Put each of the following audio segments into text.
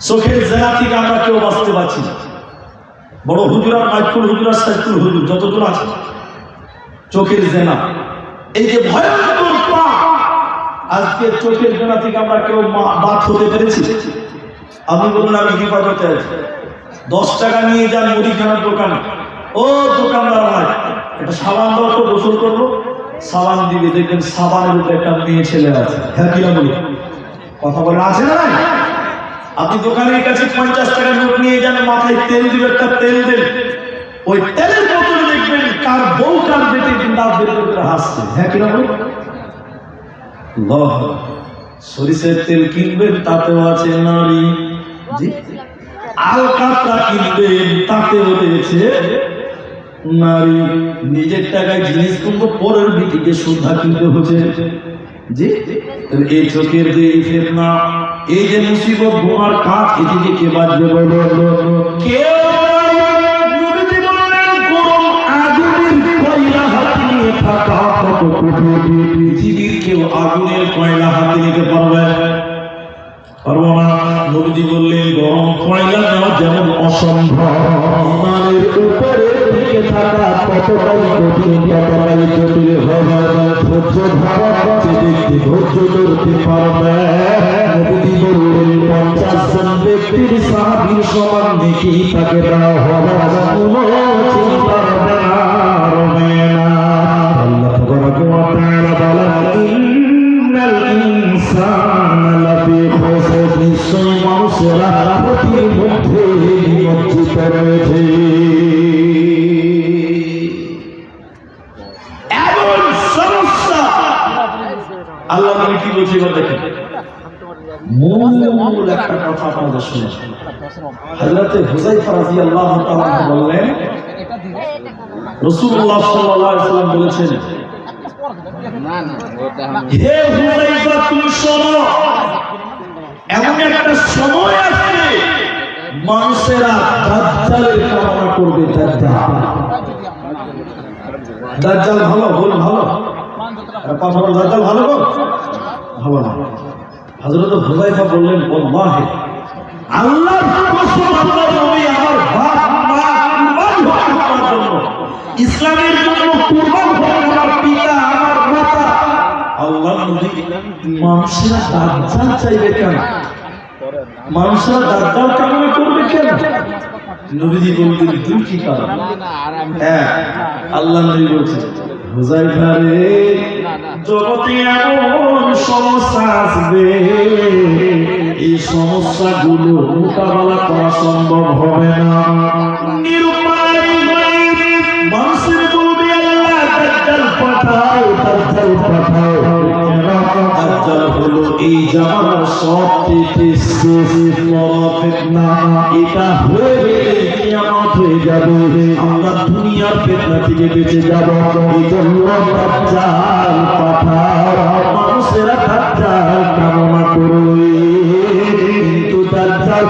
চোখের জেলা থেকে আমরা কেউ বাঁচতে পারছি না। বড় হুজুর আর মাইকুল হুজুর আর সাইকুল হুজুর যতজন আছে, চোখের জেনা। এই যে ভয়ঙ্কর আজকে চোখের জেনা থেকে আমরা কেউ বাদ হতে পেরেছি? আমি বলুন, আমি হেফাজতে আছি। দশ টাকা নিয়ে যান মুদিখানার দোকানে। ও দোকানদার ভাই একটা সাবান দাও তো, গোসল করব। সাবান দিবে, দেখবেন সাবানের উপরে একটা মেয়ে ছেলে আছে। হ্যাঁ বলি? কথা বলে, আছে না? আপনি দোকানের কাছে পঞ্চাশ টাকা নোট নিয়ে যান, মাথায় তেল দিবে একটা তেল দেন। ওই তেলের বোতল দেখবেন কার বউ কার বেটে দাঁত বের হাসছে। হ্যাঁ আল্লাহ। সরিষের তেল কিনবেন, তাতেও আছে নারী। জি? আলকাতরা কিনবেন, তাতেও রয়েছে নারী। নিজের টাকায় জিনিস কিনবো, পরের বিটিকে সুদ্ধা কিনতে হচ্ছে। জি? এই চোখের যে এই ফেতনা, এই যে মুসিবত, বোমার কাজ এদিকে কে বাঁচবে বলো? থাকা। পৃথিবীর কেউ আগুনের কয়লা হাতে নিতে পারবে? পারব না। নবীজি বললেন, গরম কয়লা নেওয়া যেমন অসম্ভব। থাকা কঠিন কতটাই জটিল হবে ধৈর্য ধারা যে ব্যক্তি ধৈর্য ধরতে পারবে। নবীজি বললেন, পঞ্চাশ জন ব্যক্তির সাহাবীর সমান দেখি তাকে দেওয়া হবে কোনো চিন্তা হবে না হবে না। আল্লাহ তাবারাকা ওয়া তাআলা বলেন, ইন্নাল ইনসানা লাফি খুসর নিশ্চয় মানুষেরা ক্ষতির মধ্যে নিমজ্জিত রয়েছে। শুনে। হযরতে হুযায়ফা রাদিয়াল্লাহু তাআলা বললেন রাসূলুল্লাহ সাল্লাল্লাহু আলাইহি ওয়াসাল্লাম বলেছেন হে হুযায়ফা তুমি শোনো এমন একটা সময় আসবে মানুষেরা দাজ্জালের কামনা করবে দাজ্জাল। দাজ্জাল ভালো বল ভালো? কথা বল দাজ্জাল ভালো গো? ভালো না। হযরত হুযায়ফা বললেন ওয়াল্লাহি আল্লাহ আমার বাপ ইসলামের জন্য কুরবান আমার পিতা, আমার মাতা। আল্লাহ মানুষেরা দাজ্জাল চাইবে কেন? মানুষেরা দাজ্জাল কামনা করবে কেন? নবীজি বলতেন দুটি কারণ। হ্যাঁ আল্লাহ নবী বলছেন, হুজাইফা জগতে এমন সমস্যা আসবে। এই সমস্যাগুলো মোকাবেলা করা সম্ভব হবে না। আমরা দুনিয়ার ফিতনা থেকে বেঁচে যাব। এই জন্য পাঠাও।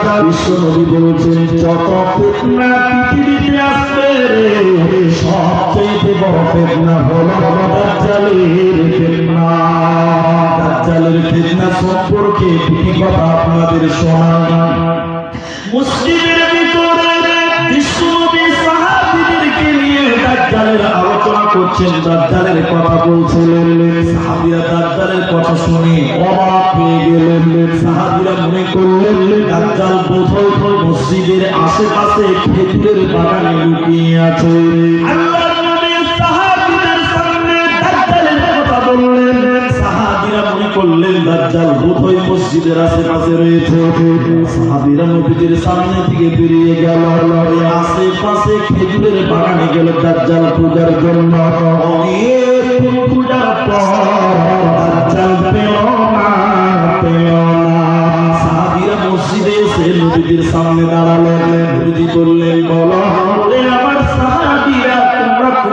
দাজ্জাল বিশ্বনবী বলেছেন, যত ফিতনা পৃথিবীতে আসবে সবচেয়ে বড় ফিতনা হলো দাজ্জালের ফিতনা। দাজ্জালের ফিতনা সম্পর্কে দুটি কথা আপনাদের শোনাই। মুসলিমের ভিতরে বিশ্বনবী সাহাবীদেরকে নিয়ে দাজ্জালের করছেন দাজ্জালের কথা বলছিলেন। সাহাবীরা দাজ্জালের কথা শুনে অবাক হয়ে গেলেন। সাহাবীরা মনে করলেন মসজিদের আশেপাশে খেজুরের বাগানে লুকিয়ে আছে। মসজিদের আশেপাশে রয়েছে সাহাবীরা নবীদের সামনে থেকে বেরিয়ে গেল। আশেপাশে খেজুরের বাগানে গেল দাজ্জাল পূজার জন্য। সামনে দাঁড়ালেন। নবীজি বললেন বলো আমার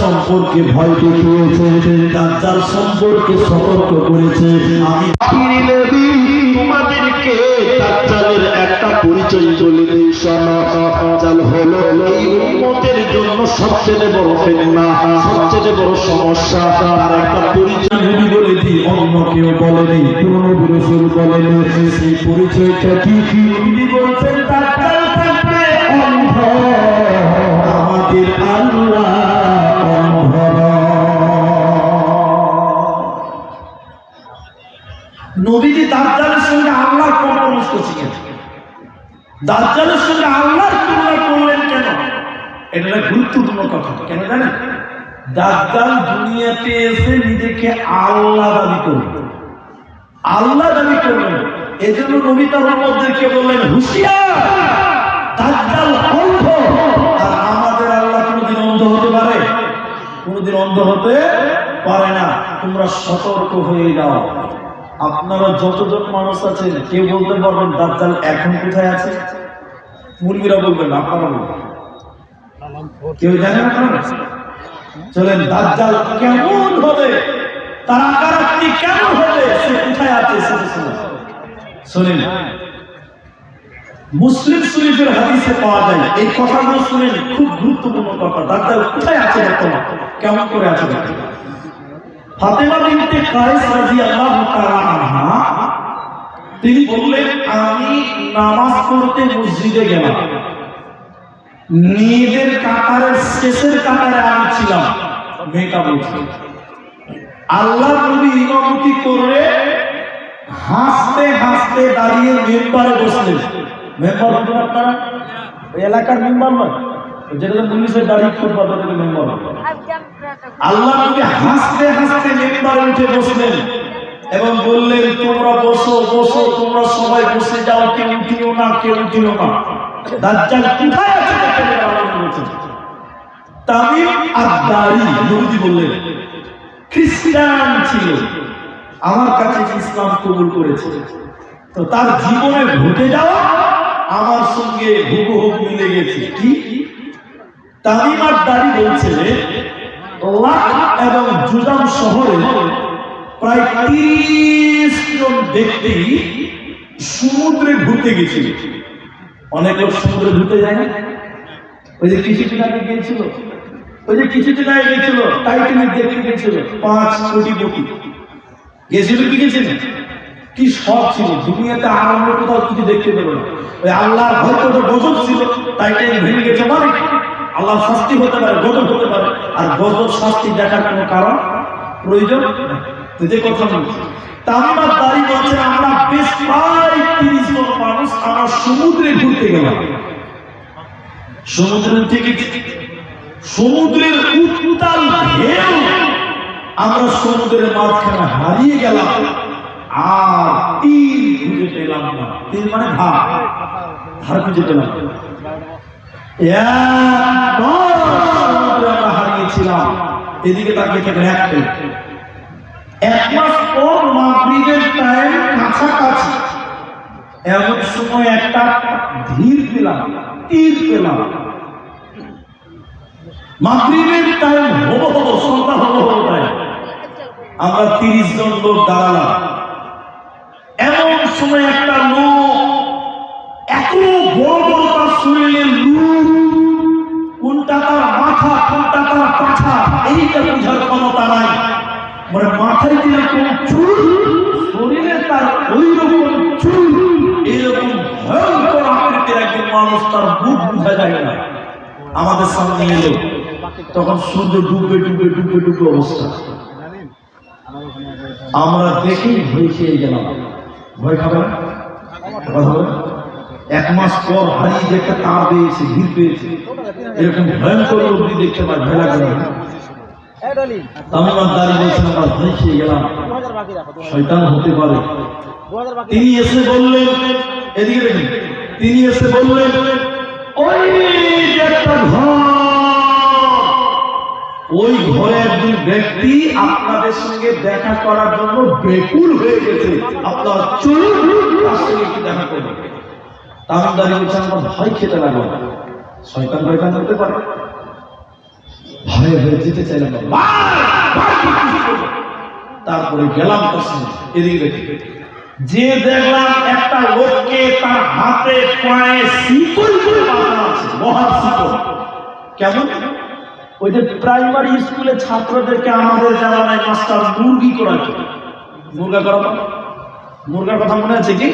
সম্পর্কে ভয় দেখিয়েছে দাজ্জাল সম্পর্কে সতর্ক করেছে। আমি তোমাদেরকে দাজ্জালের একটা পরিচয় বলে দিই শোনো। দাজ্জাল হলো এই উম্মতের জন্য সবচেয়ে বড় ফিতনা সবচেয়ে বড় সমস্যা। তার একটা পরিচয় নবী বলে দিই অন্য কেউ বলেনি কোন নবী রাসূল বলেনি সেই পরিচয়টা কি? কি নবী বলছেন দাজ্জাল থাকবে অন্ধ। আমাদের দাজ্জালের সঙ্গে আল্লাহর তুলনা করলেন কেন? এটা গুরুত্বপূর্ণ কথা। কেন জানেন? দাজ্জাল দুনিয়াতে এসে নিজেকে আল্লাহ দাবি করবে আল্লাহ দাবি করবেন এজন্য নবী তার উম্মতদেরকে বললেন, হুঁশিয়ার! দাজ্জাল অন্ধ আর আমাদের আল্লাহ কোনোদিন অন্ধ হতে পারে? কোনোদিন অন্ধ হতে পারে না। তোমরা সতর্ক হয়ে যাও। আপনারা যতজন মানুষ আছেন, কেউ বলতে পারবেন দাজ্জাল এখন কোথায় আছে? মুরগিরা বলবেন আপনারা বলবেন। কেউ জানেন আপনারা? চলেন, দাজ্জাল কেমন হবে? তার আকৃতি কেমন হবে? সে কোথায় আছে সেটা মুসলিম শরীফের হাদিসে পাওয়া যায়, এই কথাগুলো শুনেন, খুব গুরুত্বপূর্ণ কথা। দাজ্জাল কোথায় আছে বর্তমান? কেমন করে আছে দেখেন ফাতেমা বিনতে কায়েস রাদিয়াল্লাহু তাআলা তিনি বললেন, আমি নামাজ পড়তে মসজিদে গেলাম। মেয়েদের কাতারের শেষের কাতারে আমি ছিলাম, মেয়েটা বলছে। আল্লাহ নবী ইমামতি করে হাসতে হাসতে দাঁড়িয়ে মেম্বারে বসলেন। মেম্বার হবেন আপনারা? এলাকার মেম্বার নয়। পুলিশের আল্লাহ হাসতে হাসতে মেম্বারে উঠে বসলেন এবং বললেন, তোমরা বসো বসো, তোমরা সবাই বসে যাও, কেউ উঠিও না, কেউ উঠিও না। আমার কাছে করেছে। তো তার জীবনে ঘটে যাওয়া আমার সঙ্গে হুবহু মিলে গেছে। কি? তামিমার দাড়ি লাখ এবং জুজাম শহরে প্রায় তিরিশ জন ব্যক্তি সমুদ্রে ঘুরতে গেছিল। অনেক লোক সমুদ্রে ঘুরতে যায় ওই যে কিছুদিন আগে গিয়েছিল। ওই যে কিছুদিন আগে গেছিল টাইটানিক দেখতে গেছিল পাঁচ কোটি কোটি গেছিল কি গেছিল? কি শখ ছিল? দুনিয়াতে আনন্দ কোথাও কিছু দেখতে পেল না। ওই আল্লাহর হয়তো তো গজব ছিল, টাইটানিক ভেঙে গেছে মানে কি? আল্লাহর শাস্তি হতে পারে, গজব হতে পারে, আর গজব শাস্তি দেখার কোনো কারণ প্রয়োজন যে কথা বলছি, আমরা বেশ মানুষ আমরা সমুদ্রে ঘুরতে গেলাম। থেকে সমুদ্রের উত্তাল আমরা সমুদ্রের মাঝখানে হারিয়ে গেলাম, আর তীর খুঁজে পেলাম না। মানে ধার। ধার খুঁজে পেলাম না। এক মাস সমুদ্রে আমরা হারিয়েছিলাম এদিকে থাকেন এক মাস পর টাইম কাছাকাছি এমন সময় একটা ধীর পেলাম তীর পেলাম টাইম হব হব সন্ধ্যা হব হব টাইম আমরা তিরিশ জন লোক দাঁড়ালাম এমন সময় একটা লোক এত বড় বড় তার শরীরের লুক এইটা বোঝার ক্ষমতা নাই। মানে মাথায় যেরকম চুল, শরীরে তার ওই রকম চুল, এইরকম ভয়ঙ্কর আকৃতির একজন মানুষ তার মুখ বোঝা যায় না। আমাদের সামনে এলো, তখন সূর্য ডুববে ডুববে ডুববে ডুববে অবস্থা। আমরা দেখেই ভয় খেয়ে গেলাম। ভয় খাবে না? এক মাস পর হারিয়ে একটা তার পেয়েছে ভিড় পেয়েছে। এরকম ভয়ঙ্কর অগ্নি দেখতে পাই ভয় লাগে না তামিমার দাঁড়িয়ে বলছেন, আমরা খেয়ে গেলাম। শয়তান হতে পারে। তিনি এসে বললেন, এদিকে দেখুন, তিনি এসে বললেন, ওই একটা ঘর, ওই ঘরে একজন ব্যক্তি আপনাদের সঙ্গে দেখা করার জন্য বেকুল হয়ে গেছে। আপনার চলুন তার সঙ্গে একটু দেখা করবেন তামিম দাঁড়িয়ে বলছে আমার ভয় খেতে লাগল শয়তান ভয়তান হতে পারে। ভয় ভয়ে যেতে চাইলাম করে। তারপরে গেলাম এদিকে যে দেখলাম একটা লোককে তার হাতে, পায়ে শিকল করে আছে মহান শিকল। কেমন? ওই যে প্রাইমারি স্কুলে ছাত্রদেরকে আমাদের জানানায় মাস্টার মুরগি করাতো মুরগা করাতো মুরগার কথা মনে আছে কি?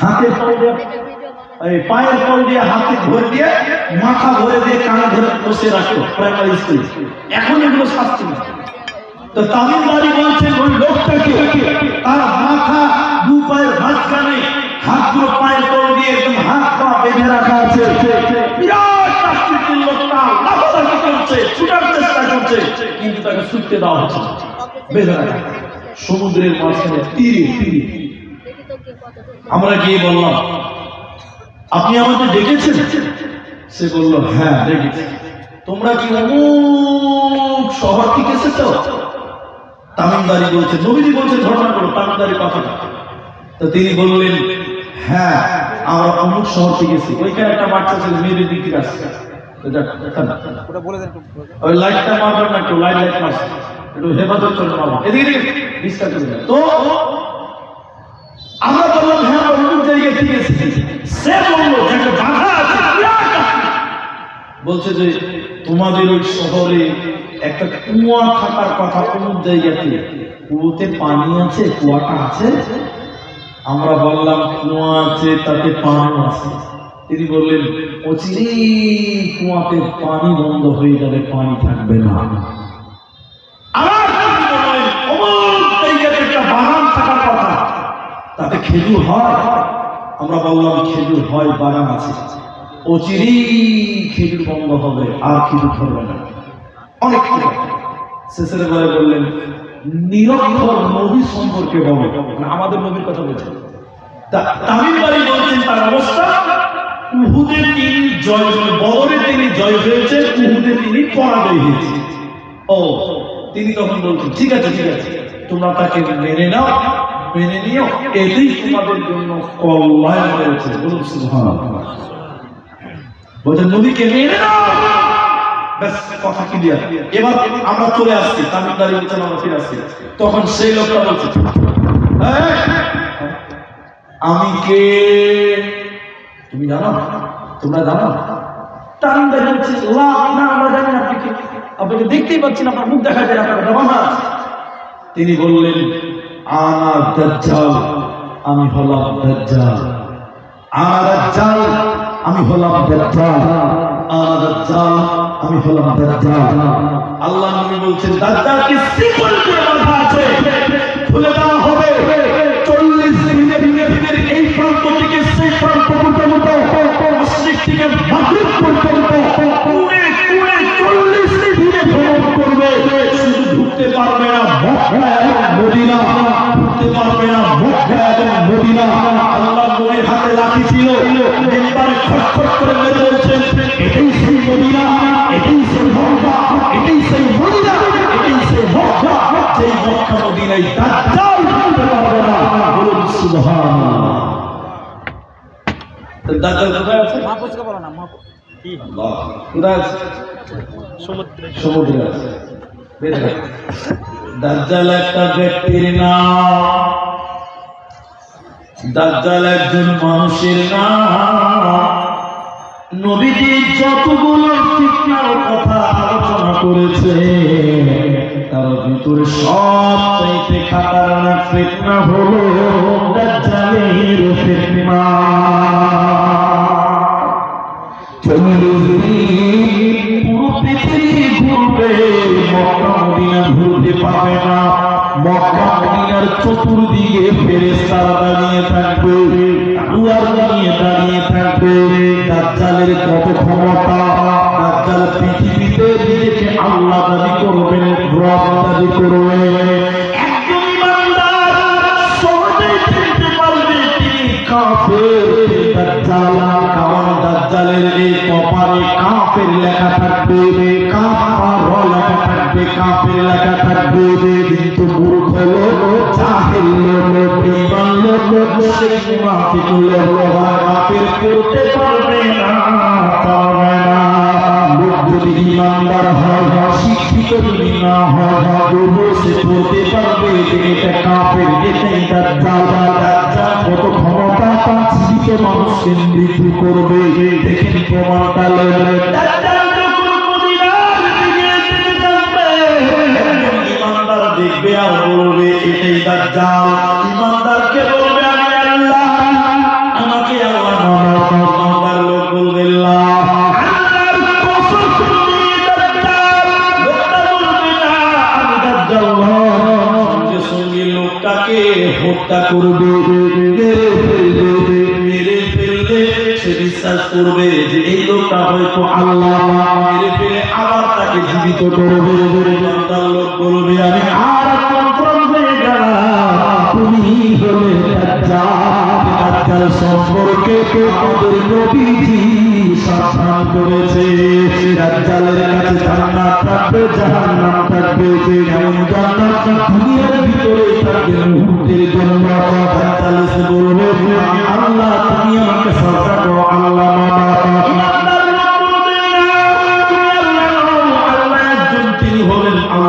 হাতে পায়ে পায়ের দিয়ে হাতে দিয়ে মাথা দিয়ে কানে ধরে বসে রাখতো প্রাইমারি এখন এগুলো শাস্তি না তো তামিলদারি বলছেন ওই লোকটাকে তার মাথা দু পায়ের মাঝখানে হাতগুলো পায়ের তল দিয়ে একদম হাত পা বেঁধে রাখা আছে। বিরাট লোকটা লাফালাফি করছে, ছুটার চেষ্টা করছে, কিন্তু তাকে ছুটতে দেওয়া হচ্ছে বেঁধে রাখা। সমুদ্রের মাঝখানে তীরে তীরে। আমরা গিয়ে বললাম আপনি আমাকে ডেকেছেন? সে বলল হ্যাঁ ডেকেছি। তোমরা কি অমুক শহর থেকে এসেছ? তামিলদারি বলছে নবীজি বলছে ঘটনা করো তামিলদারি কথা তো তিনি বললেন হ্যাঁ আমরা অমুক শহর থেকে এসেছি। ওইখানে একটা বাচ্চা ছিল মেয়েদের দিকে আসছে। লাইটটা মারবেন না একটু লাইট লাইট মারছে। একটু হেফাজত মারবো এদিকে। তো আমরা বললাম হ্যাঁ আমরা জায়গায় থেকে এসেছি সে বলল, একটা বাধা আছে বলছে যে, তোমাদের ওই শহরে একটা কুয়া থাকার কথা অমুক জায়গাতে। কুয়োতে পানি আছে, কুয়াটা আছে? আমরা বললাম, কুয়া আছে, তাতে পান আছে। তিনি বললেন অচিরে কুয়াতে পানি বন্ধ হয়ে যাবে, পানি থাকবে না আবার তিনি বললেন, অমুক জায়গাতে একটা বাগান থাকার কথা তাতে খেজুর হয়। আমরা বললাম, খেজুর হয়, বাগান আছে। অচিরেই খেজুর বন্ধ হবে, আর খেজুর ধরবে না। অনেক শেষের বেলায় বললেন, নিরক্ষর নবী সম্পর্কে বলে। মানে আমাদের নবীর কথা বলছেন। তামিল বাড়ি বলছেন, তার অবস্থা, উহুদে তিনি জয় বদরে তিনি জয় হয়েছে উহুদে তিনি পরাজয় হয়েছে ও, তিনি তখন বলছেন, ঠিক আছে ঠিক আছে, তোমরা তাকে মেনে নাও মেনে নিও এতেই তোমাদের জন্য কল্যাণ রয়েছে বলুন সুবহানাল্লাহ। নবীকে মেনে নাও। আমরা চলে আসছি তখন সেই লোকটা আমি কে? তুমি জানো? তোমরা জানো? "লা, না আমরা জানি না আপনাকে আপনাকে দেখতেই পাচ্ছি না আপনার মুখ দেখা যায় আপনার তিনি বললেন আনা দাজ্জাল, আমি হলাম দাজ্জাল। আনা দাজ্জাল, আমি হলাম দাজ্জাল। আনা দাজ্জাল, আমি হলাম দাজ্জাল। আল্লাহ নবী বলছেন, দাজ্জালকে সিম্বল করে বাঁধা আছে। খুলে দেওয়া হবে। 40 দিনে দিনে দিনের এই প্রান্ত থেকে সেই প্রান্ত পর্যন্ত, মসজিদ থেকে মাগরিব পর্যন্ত কোণে কোণে 40 দিনে ভ্রমণ করবে। শুধু ঢুকতে পারবে মদিনা ঢুকতে পারবে না। মক্কা এবং মদিনা। আল্লাহ নবীর হাতে লাঠি ছিল। মেম্বারে খটখট করে মেরে বলছেন এটাই সেই মদিনা এটাই সেই মক্কা এটাই সেই মদিনা এটাই সেই মক্কা। যেই মক্কা মদিনায় দাজ্জাল ঢুকতে পারবে না। বলুন সুবহানাল্লাহ। দাজ্জাল কোথায় আছে? মাহফুজকে বলো না মাহফুজ। আল্লাহ কোথায় আছে? সমুদ্রে। সমুদ্রে আছে। বের। দাজ্জাল একটা ব্যক্তির নাম। দাজ্জাল একজন মানুষের নাম। নবীজি যতগুলো ফিতনার কথা আলোচনা করেছে, তার ভিতরে সব চাইতে খাতারনাক ফিতনা হলো দাজ্জালের ফিতনা। চতুর্দিকে ফেরেশতারা দাঁড়িয়ে থাকবে দুয়ার নিয়ে দাঁড়িয়ে থাকবে দাজ্জালের কত ক্ষমতা দাজ্জাল পৃথিবীতে নিজেকে আল্লাহ দাবি করবেন, রব দাবি করবে কাফের লেখা থাকবে কিন্তু মূর্খ লোক, জাহেল লোক বেঈমান লোক মুশরিক মুনাফিক লোক কাফের করতে পারবে না পারবে না। লোক যদি ইমানদার হয় শিক্ষিত যদি না হয় তবু সে বলতে পারবে এটা কাফের এটাই দাজ্জাল দাজ্জাল কত ক্ষমতা তার জীবিত মানুষকে মৃত্যু করবে। দেখেন প্রমাণটা লড়বে দেখবে বলবে এটাই দাজ্জাল। ইমানদারকে বলবে আমি আল্লাহ, আমাকে আল্লাহ মানো ইমানদার লোক বলবে লোকটাকে হত্যা করবে, মেরে ফেলবে সে বিশ্বাস করবে যে এই লোকটা হয়তো আল্লাহ, মেরে ফেলে আবার তাকে জীবিত করবে লোক বলবে, আমি গেলাম হলে দাজ্জাল সম্পর্কে আমাদের নবীজি সাবধান করেছে দাজ্জালের কাছে জান্নাত থাকবে জাহান্নাম থাকবে যে যেমন জান্নাত দুনিয়ার ভিতরে থাকবে মুহূর্তের জন্য দাজ্জাল এসে বলবে আল্লাহ তুমি আমাকে সরকার করো আল্লাহ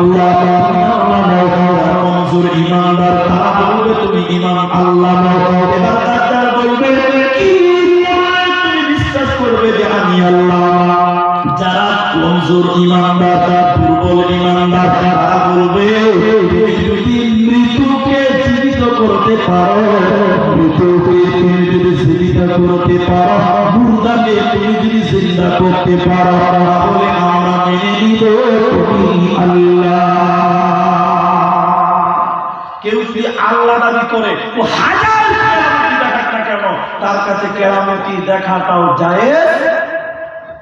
ইমানদার করে। ও হাজার কেরামতি দেখাক না কেন? তার কাছে কেরামতি দেখাটাও যায়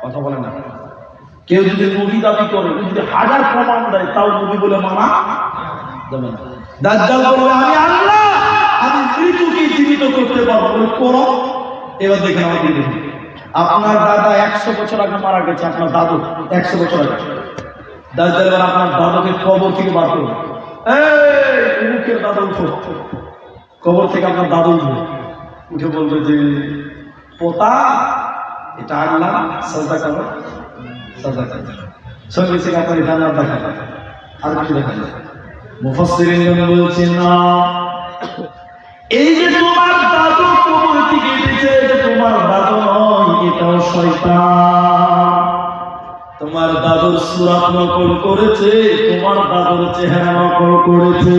কথা বলে না। কেউ যদি নবী দাবি করে যদি হাজার প্রমাণ দেয়, তাও নবী বলে মানা যাবে না। দাজ্জাল বলবে, আমি আল্লাহ, আমি মৃত্যুকে জীবিত করতে পারব। করো। এবার দেখেন আমাকে দেখুন আপনার দাদা একশো বছর আগে মারা গেছে, আপনার দাদু একশো বছর আগে। দাজ্জাল এবার আপনার দাদুকে কবর থেকে বার করবে। এই মুখের দাদা উঠো। কবর থেকে আপনার দাদু উঠে বলবে যে, পোতা, এটা আল্লাহ সাজদা করো সাজদা করো। সঙ্গে সঙ্গে আপনার জানার দেখা আর কিছু দেখা যায় মুফাসসিরিন বলছেন, না, এই যে তোমার দাদু কবর থেকে এসেছে, এটা তোমার দাদু নয়, এটাও শয়তান। তোমার দাদুর সুরাত নকল করেছে, তোমার দাদুর চেহারা নকল করেছে।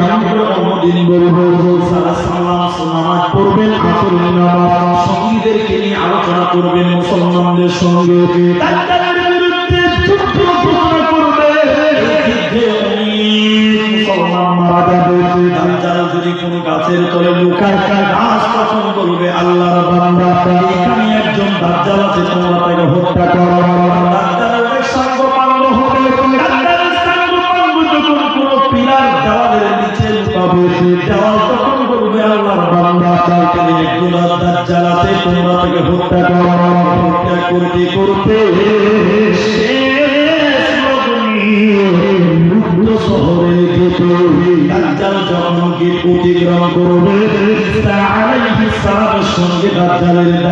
অন্যদিন বলব আলাইহিস সালাম নামাজ পড়বেন আসরের নামাজ সঙ্গীদেরকে নিয়ে আলোচনা করবেন মুসলমানদের সঙ্গে যদি কোনো গাছের তলে লুকায় এখানে একজন হত্যা করো তখন বলবে আল্লাহর বান্দা এখানে একজন দাজ্জাল তোমরা তাকে হত্যা করো হত্যা করতে করতে শহরে গেটে দাজ্জাল যখন গেট অতিক্রম করবে ঈসা সঙ্গে দাজ্জালের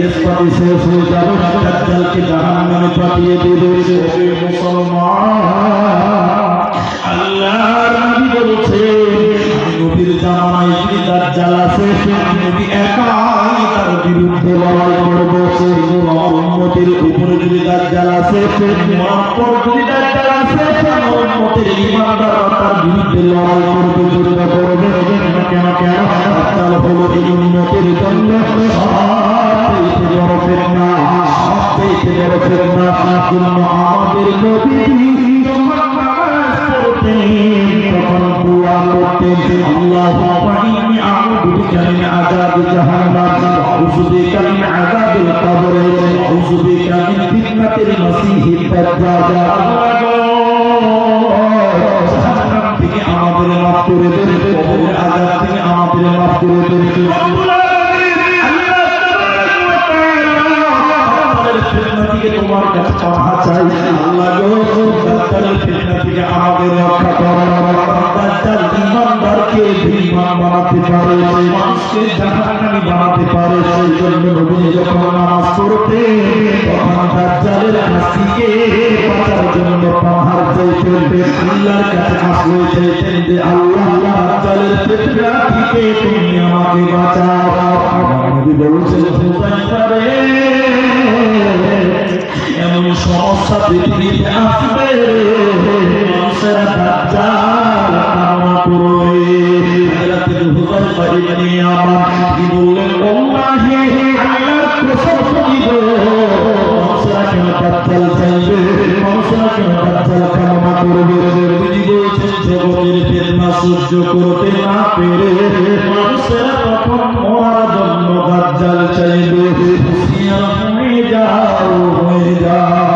কেস শেষ হয়ে যাবে দাজ্জালকে জাহান্নামে পাঠিয়ে দিবে মুসলমান আল্লাহর নবী বলছে নবীর জামানায় যদি দাজ্জাল আমি নবী একাই তার বিরুদ্ধে লড়াই করব কিন্তু আমার উপরে যদি যদি কেন কেন দাজ্জাল হলো এই উন্মতির জন্য সবচেয়ে বড় ফিতনা সবচেয়ে বড় ফিতনা জন্য আমাদের নবী তখন দোয়া করতেন যখন নামাজ পড়তে, তখন দাজ্জালের কাছ বাঁচার জন্য পাহাড় চাইতেন আল্লাহর কাছে আশ্রয় চাইতেন যে, আল্লাহ দাজ্জালের ফিতনা থেকে তুমি আমাকে বাঁচাও। নবী বলছেন হুযাইফা এমন সমস্যা পৃথিবীতে আসবে মানুষেরা দাজ্জাল কামনা করবে হযরত হুযাইফা ইবনে ইয়ামান কি বললেন ক্ষমা করবে তিনি বলছেন জগতের বেদনা সহ্য করতে না পেরে মানুষেরা তখন মরার জন্য দাজ্জাল চাইবে যাও হয়ে যাও